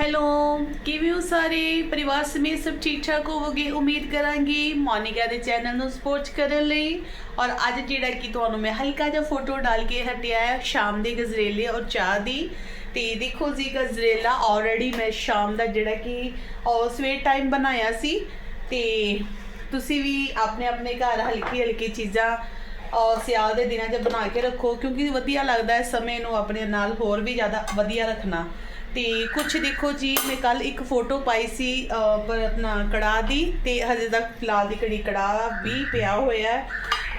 Hello, ਕਿਵੇਂ ਹੋ ਸਾਰੇ? ਪਰਿਵਾਰ ਸਮੇਤ ਸਭ ਠੀਕ ਠਾਕ ਹੋਵੋਗੇ? ਉਮੀਦ ਕਰਾਂਗੀ ਮੋਨਿਕਾ ਦੇ ਚੈਨਲ ਨੂੰ ਸਪੋਰਟ ਕਰਨ ਲਈ। ਔਰ ਅੱਜ ਜਿਹੜਾ ਕਿ ਤੁਹਾਨੂੰ ਮੈਂ ਹਲਕਾ ਜਿਹਾ ਫੋਟੋ ਡਾਲ ਕੇ ਹਟਿਆ ਹੈ, ਸ਼ਾਮ ਦੇ ਗਜ਼ਰੇਲੇ ਔਰ ਚਾਹ ਦੀ। ਤੇ ਦੇਖੋ ਜੀ, ਗਜ਼ਰੇਲਾ ਆਲਰੇਡੀ ਮੈਂ ਸ਼ਾਮ ਦਾ ਜਿਹੜਾ ਕਿ ਸਵੇਰ ਟਾਈਮ ਬਣਾਇਆ ਸੀ। ਤੇ ਤੁਸੀਂ ਵੀ ਆਪਣੇ ਆਪਣੇ ਘਰ ਹਲਕੀ ਹਲਕੀ ਚੀਜ਼ਾਂ ਔਰ ਸਿਆਲ ਦੇ ਦਿਨਾਂ 'ਚ ਬਣਾ ਕੇ ਰੱਖੋ, ਕਿਉਂਕਿ ਵਧੀਆ ਲੱਗਦਾ ਹੈ ਸਮੇਂ ਨੂੰ ਆਪਣੇ ਨਾਲ ਹੋਰ ਵੀ ਜ਼ਿਆਦਾ ਵਧੀਆ ਰੱਖਣਾ। ਤੇ ਕੁਛ ਦੇਖੋ ਜੀ, ਮੈਂ ਕੱਲ ਇੱਕ ਫੋਟੋ ਪਾਈ ਸੀ ਪਰ ਆਪਣਾ ਕੜਾਹ ਦੀ ਤੇ ਹਜੇ ਤੱਕ ਫਿਲਹਾਲ ਦੀ ਕੜੀ ਕੜਾਹ ਵੀ ਪਿਆ ਹੋਇਆ ਹੈ।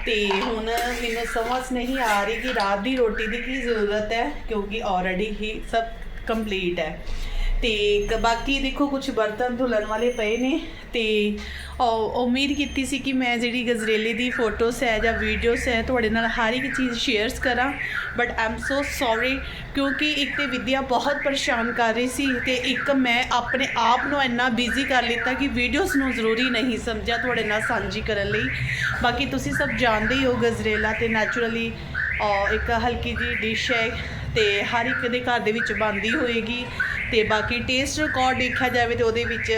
ਤੇ ਹੁਣ ਮੈਨੂੰ ਸਮਝ ਨਹੀਂ ਆ ਰਹੀ ਕਿ ਰਾਤ ਦੀ ਰੋਟੀ ਦੀ ਕੀ ਜ਼ਰੂਰਤ ਹੈ, ਕਿਉਂਕਿ ਆਲਰੇਡੀ ਹੀ ਸਭ ਕੰਪਲੀਟ ਹੈ। ਤੇ ਕ- ਬਾਕੀ ਦੇਖੋ ਕੁਝ ਬਰਤਨ ਧੁਲਣ ਵਾਲੇ ਪਏ ਨੇ ਤੇ ਉਮੀਦ ਕੀਤੀ ਸੀ ਕਿ ਮੈਂ ਜਿਹੜੀ ਗਜ਼ਰੇਲੇ ਦੀ ਫੋਟੋਸ ਹੈ ਜਾਂ ਵੀਡੀਓਸ ਹੈ ਤੁਹਾਡੇ ਨਾਲ ਹਰ ਇੱਕ ਚੀਜ਼ ਸ਼ੇਅਰਸ ਕਰਾਂ ਬਟ ਆਮ ਸੋ ਸੌਰੀ ਕਿਉਂਕਿ ਇੱਕ ਤੇ ਵਿਦਿਆ ਬਹੁਤ ਪਰੇਸ਼ਾਨ ਕਰ ਰਹੀ ਸੀ ਤੇ ਇੱਕ ਮੈਂ ਆਪਣੇ ਆਪ ਨੂੰ ਇੰਨਾ ਬਿਜ਼ੀ ਕਰ ਲਿੱਤਾ ਕਿ ਵੀਡੀਓਸ ਨੂੰ ਜ਼ਰੂਰੀ ਨਹੀਂ ਸਮਝਿਆ ਤੁਹਾਡੇ ਨਾਲ ਸਾਂਝੀ ਕਰਨ ਲਈ। ਬਾਕੀ ਤੁਸੀਂ ਸਭ ਜਾਣਦੇ ਹੀ ਹੋ ਗਜ਼ਰੇਲਾ ਤੇ ਨੈਚੁਰਲੀ ਇੱਕ ਹਲਕੀ ਜੀ ਡਿਸ਼ ਹੈ ਤੇ ਹਰ ਇੱਕ ਦੇ ਘਰ ਦੇ ਵਿੱਚ ਬਣਦੀ ਹੋਏਗੀ। ਤੇ ਬਾਕੀ ਟੇਸਟ ਰਿਕਾਰਡ ਦੇਖਿਆ ਜਾਵੇ ਤੇ ਉਹਦੇ ਵਿੱਚ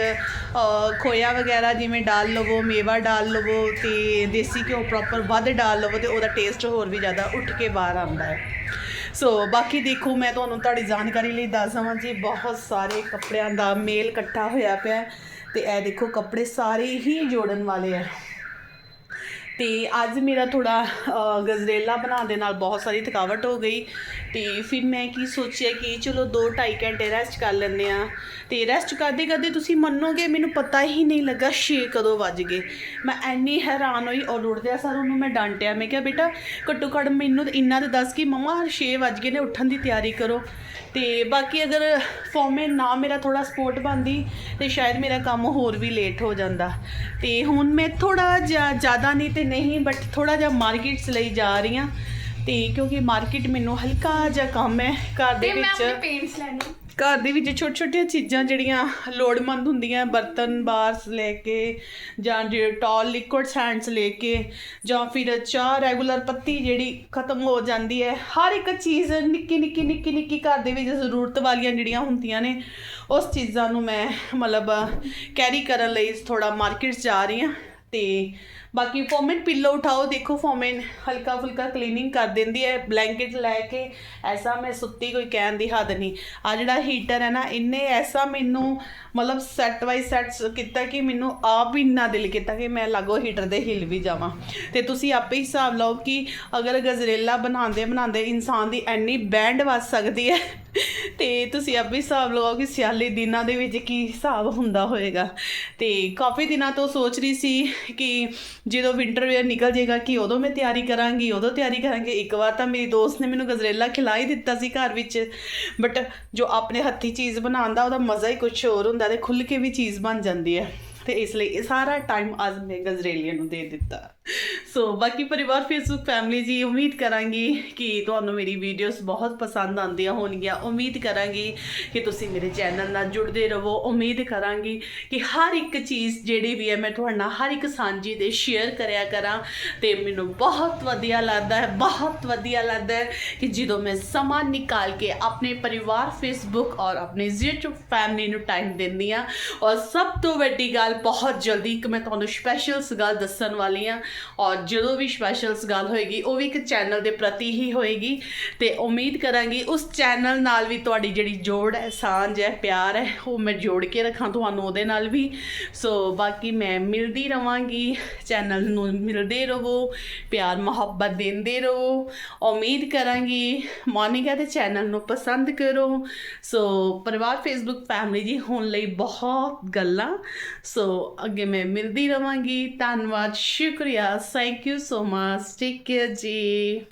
ਖੋਇਆ ਵਗੈਰਾ ਜਿਵੇਂ ਡਾਲ ਲਵੋ, ਮੇਵਾ ਡਾਲ ਲਵੋ ਤੇ ਦੇਸੀ ਘਿਓ ਪ੍ਰੋਪਰ ਵੱਧ ਡਾਲ ਲਵੋ ਤੇ ਉਹਦਾ ਟੇਸਟ ਹੋਰ ਵੀ ਜ਼ਿਆਦਾ ਉੱਠ ਕੇ ਬਾਹਰ ਆਉਂਦਾ ਹੈ। ਸੋ ਬਾਕੀ ਦੇਖੋ, ਮੈਂ ਤੁਹਾਨੂੰ ਤੁਹਾਡੀ ਜਾਣਕਾਰੀ ਲਈ ਦੱਸ ਦਵਾਂ ਜੀ, ਬਹੁਤ ਸਾਰੇ ਕੱਪੜਿਆਂ ਦਾ ਮੇਲ ਇਕੱਠਾ ਹੋਇਆ ਪਿਆ ਹੈ ਤੇ ਇਹ ਦੇਖੋ, ਕੱਪੜੇ ਸਾਰੇ ਹੀ ਜੋੜਨ ਵਾਲੇ ਆ। ਤੇ ਅੱਜ ਮੇਰਾ ਥੋੜਾ ਗਜ਼ਰੇਲਾ ਬਣਾਉਣ ਦੇ ਨਾਲ ਬਹੁਤ ਸਾਰੀ ਥਕਾਵਟ ਹੋ ਗਈ। ਤੇ ਫਿਰ ਮੈਂ ਕੀ ਸੋਚਿਆ ਕਿ ਚਲੋ 2-2.5 ਘੰਟੇ ਰੈਸਟ ਕਰ ਲੈਂਦੇ ਆ ਤੇ ਰੈਸਟ ਕਰਦੇ ਕਰਦੇ ਤੁਸੀਂ ਮੰਨੋਗੇ, ਮੈਨੂੰ ਪਤਾ ਹੀ ਨਹੀਂ ਲੱਗਾ 6 ਕਦੋਂ ਵੱਜ ਗਏ। ਮੈਂ ਐਨੀ ਹੈਰਾਨ ਹੋਈ ਔਰ ਉੱਠਦਿਆਂ ਸਰ ਉਹਨੂੰ ਮੈਂ ਡਾਂਟਿਆ। ਮੈਂ ਕਿਹਾ, ਬੇਟਾ, ਘੱਟੋ ਘੱਟ ਮੈਨੂੰ ਤਾਂ ਇੰਨਾ ਤਾਂ ਦੱਸ ਕਿ ਮਮਾ 6 ਵੱਜ ਗਏ ਨੇ, ਉੱਠਣ ਦੀ ਤਿਆਰੀ ਕਰੋ। ਤੇ ਬਾਕੀ ਅਗਰ ਫੋਮੇ ਨਾ ਮੇਰਾ ਥੋੜਾ ਸਪੋਰਟ ਬੰਦੀ ਤੇ ਸ਼ਾਇਦ ਮੇਰਾ ਕੰਮ ਹੋਰ ਵੀ ਲੇਟ ਹੋ ਜਾਂਦਾ। ਤੇ ਹੁਣ ਮੈਂ ਥੋੜਾ ਜ਼ਿਆਦਾ ਨਹੀਂ ਤੇ ਨਹੀਂ ਬਟ ਥੋੜਾ ਜਿਹਾ ਮਾਰਕੀਟਸ ਲਈ ਜਾ ਰਹੀ ਹਾਂ। ਤੇ ਕਿਉਂਕਿ ਮਾਰਕੀਟ ਮੈਨੂੰ ਹਲਕਾ ਜਿਹਾ ਕੰਮ ਹੈ ਘਰ ਦੇ ਤੇ ਮੈਂ ਆਪਣੇ ਵਿੱਚ ਪੇਂਟਸ ਲੈਣੇ। ਘਰ ਦੇ ਵਿੱਚ ਛੋਟੀਆਂ ਛੋਟੀਆਂ ਚੀਜ਼ਾਂ ਜਿਹੜੀਆਂ ਲੋੜਮੰਦ ਹੁੰਦੀਆਂ ਬਰਤਨ ਬਾਰਸ ਲੈ ਕੇ ਜਾਂ ਡਿਟੋਲ ਲਿਕੁਇਡ ਸੈਂਡਸ ਲੈ ਕੇ ਜਾਂ ਫਿਰ ਚਾਹ ਰੈਗੂਲਰ ਪੱਤੀ ਜਿਹੜੀ ਖਤਮ ਹੋ ਜਾਂਦੀ ਹੈ। ਹਰ ਇੱਕ ਚੀਜ਼ ਨਿੱਕੀ ਨਿੱਕੀ ਨਿੱਕੀ ਨਿੱਕੀ ਘਰ ਦੇ ਵਿੱਚ ਜ਼ਰੂਰਤ ਵਾਲੀਆਂ ਜਿਹੜੀਆਂ ਹੁੰਦੀਆਂ ਨੇ ਉਸ ਚੀਜ਼ਾਂ ਨੂੰ ਮੈਂ ਮਤਲਬ ਕੈਰੀ ਕਰਨ ਲਈ ਥੋੜਾ ਮਾਰਕੀਟ ਜਾ ਰਹੀ ਹਾਂ। ਤੇ ਬਾਕੀ ਫੋਮਨ ਪਿੱਲੋ ਉਠਾਓ, ਦੇਖੋ ਫੋਮਨ ਹਲਕਾ ਫੁਲਕਾ ਕਲੀਨਿੰਗ ਕਰ ਦਿੰਦੀ ਹੈ ਬਲੈਂਕਟ ਲੈ ਕੇ ਐਸਾ ਮੈਂ ਸੁੱਤੀ ਕੋਈ ਕਹਿਣ ਦੀ ਹੱਦ ਨਹੀਂ। ਆ ਜਿਹੜਾ ਹੀਟਰ ਹੈ ਨਾ, ਇੰਨੇ ਐਸਾ ਮੈਨੂੰ ਮਤਲਬ ਸੈੱਟ ਵਾਈਜ਼ ਸੈੱਟ ਕੀਤਾ ਕਿ ਮੈਨੂੰ ਆਪ ਹੀ ਇੰਨਾ ਦਿਲ ਕੀਤਾ ਕਿ ਮੈਂ ਲਾਗੋ ਹੀਟਰ ਦੇ ਹਿੱਲ ਵੀ ਜਾਵਾਂ। ਤੇ ਤੁਸੀਂ ਆਪੇ ਹੀ ਹਿਸਾਬ ਲਾਓ ਕਿ ਅਗਰ ਗਜ਼ਰੇਲਾ ਬਣਾਉਂਦੇ ਬਣਾਉਂਦੇ ਇਨਸਾਨ ਦੀ ਐਨੀ ਬੈਂਡ ਵੱਜ ਸਕਦੀ ਹੈ, ਤੇ ਤੁਸੀਂ ਆਪੇ ਹਿਸਾਬ ਲਗਾਓ ਕਿ ਸਿਆਲੇ ਦਿਨਾਂ ਦੇ ਵਿੱਚ ਕੀ ਹਿਸਾਬ ਹੁੰਦਾ ਹੋਏਗਾ। ਤੇ ਕਾਫੀ ਦਿਨਾਂ ਤੋਂ ਸੋਚ ਰਹੀ ਸੀ ਕਿ ਜਦੋਂ ਵਿੰਟਰ ਵੇਅਰ ਨਿਕਲ ਜਾਏਗਾ ਕਿ ਉਦੋਂ ਮੈਂ ਤਿਆਰੀ ਕਰਾਂਗੀ, ਉਦੋਂ ਤਿਆਰੀ ਕਰਾਂਗੇ। ਇੱਕ ਵਾਰ ਤਾਂ ਮੇਰੀ ਦੋਸਤ ਨੇ ਮੈਨੂੰ ਗਜ਼ਰੇਲਾ ਖਿਲਾ ਹੀ ਦਿੱਤਾ ਸੀ ਘਰ ਵਿੱਚ। ਬਟ ਜੋ ਆਪਣੇ ਹੱਥੀ ਚੀਜ਼ ਬਣਾਉਣ ਦਾ ਉਹਦਾ ਮਜ਼ਾ ਹੀ ਕੁਝ ਹੋਰ ਹੁੰਦਾ ਤੇ ਖੁੱਲ ਕੇ ਵੀ ਚੀਜ਼ ਬਣ ਜਾਂਦੀ ਹੈ। ਤੇ ਇਸ ਲਈ ਇਹ ਸਾਰਾ ਟਾਈਮ ਅੱਜ ਮੈਂ ਗਜ਼ਰੇਲੀਆਂ ਨੂੰ ਦੇ ਦਿੱਤਾ। ਸੋ ਬਾਕੀ ਪਰਿਵਾਰ ਫੇਸਬੁੱਕ ਫੈਮਿਲੀ ਜੀ, ਉਮੀਦ ਕਰਾਂਗੀ ਕਿ ਤੁਹਾਨੂੰ ਮੇਰੀ ਵੀਡੀਓਜ਼ ਬਹੁਤ ਪਸੰਦ ਆਉਂਦੀਆਂ ਹੋਣਗੀਆਂ। ਉਮੀਦ ਕਰਾਂਗੀ ਕਿ ਤੁਸੀਂ ਮੇਰੇ ਚੈਨਲ ਨਾਲ ਜੁੜਦੇ ਰਹੋ। ਉਮੀਦ ਕਰਾਂਗੀ ਕਿ ਹਰ ਇੱਕ ਚੀਜ਼ ਜਿਹੜੀ ਵੀ ਹੈ, ਮੈਂ ਤੁਹਾਡੇ ਨਾਲ ਹਰ ਇੱਕ ਸਾਂਝੀ ਦੇ ਸ਼ੇਅਰ ਕਰਿਆ ਕਰਾਂ ਤੇ ਮੈਨੂੰ ਬਹੁਤ ਵਧੀਆ ਲੱਗਦਾ ਹੈ, ਬਹੁਤ ਵਧੀਆ ਲੱਗਦਾ ਹੈ ਕਿ ਜਦੋਂ ਮੈਂ ਸਮਾਂ ਨਿਕਾਲ ਕੇ ਆਪਣੇ ਪਰਿਵਾਰ ਫੇਸਬੁੱਕ ਔਰ ਆਪਣੇ YouTube ਫੈਮਿਲੀ ਨੂੰ ਟਾਈਮ ਦਿੰਦੀ ਆ ਔਰ ਸਭ ਤੋਂ ਵੱਡੀ ਗੱਲ ਬਹੁਤ ਜਲਦੀ ਇੱਕ ਮੈਂ ਤੁਹਾਨੂੰ ਸਪੈਸ਼ਲ ਗੱਲ ਦੱਸਣ ਵਾਲੀ ਆ ਔਰ ਜਦੋਂ ਵੀ ਸਪੈਸ਼ਲਸ ਗੱਲ ਹੋਏਗੀ, ਉਹ ਵੀ ਇੱਕ ਚੈਨਲ ਦੇ ਪ੍ਰਤੀ ਹੀ ਹੋਏਗੀ ਤੇ ਉਮੀਦ ਕਰਾਂਗੀ ਉਸ ਚੈਨਲ ਨਾਲ ਵੀ ਤੁਹਾਡੀ ਜਿਹੜੀ ਜੋੜ ਹੈ, ਸਾਂਝ ਹੈ, ਪਿਆਰ ਹੈ, ਉਹ ਮੈਂ ਜੋੜ ਕੇ ਰੱਖਾਂ ਤੁਹਾਨੂੰ ਉਹਦੇ ਨਾਲ ਵੀ। ਸੋ ਬਾਕੀ ਮੈਂ ਮਿਲਦੀ ਰਵਾਂਗੀ ਚੈਨਲ ਨੂੰ ਮਿਲਦੇ ਰਹੋ, ਪਿਆਰ, ਮੁਹੱਬਤ ਦਿੰਦੇ ਰਹੋ। ਉਮੀਦ ਕਰਾਂਗੀ ਮੋਨਿਕਾ ਦੇ ਚੈਨਲ ਨੂੰ ਪਸੰਦ ਕਰੋ। ਸੋ ਪਰਿਵਾਰ ਫੇਸਬੁੱਕ ਫੈਮਿਲੀ ਜੀ, ਹੋਣ ਲਈ ਬਹੁਤ ਗੱਲਾਂ। ਸੋ ਅੱਗੇ ਮੈਂ ਮਿਲਦੀ ਰਵਾਂਗੀ। ਧੰਨਵਾਦ, ਸ਼ੁਕਰੀਆ ਸਹੀ Thank you so much. Take care, G.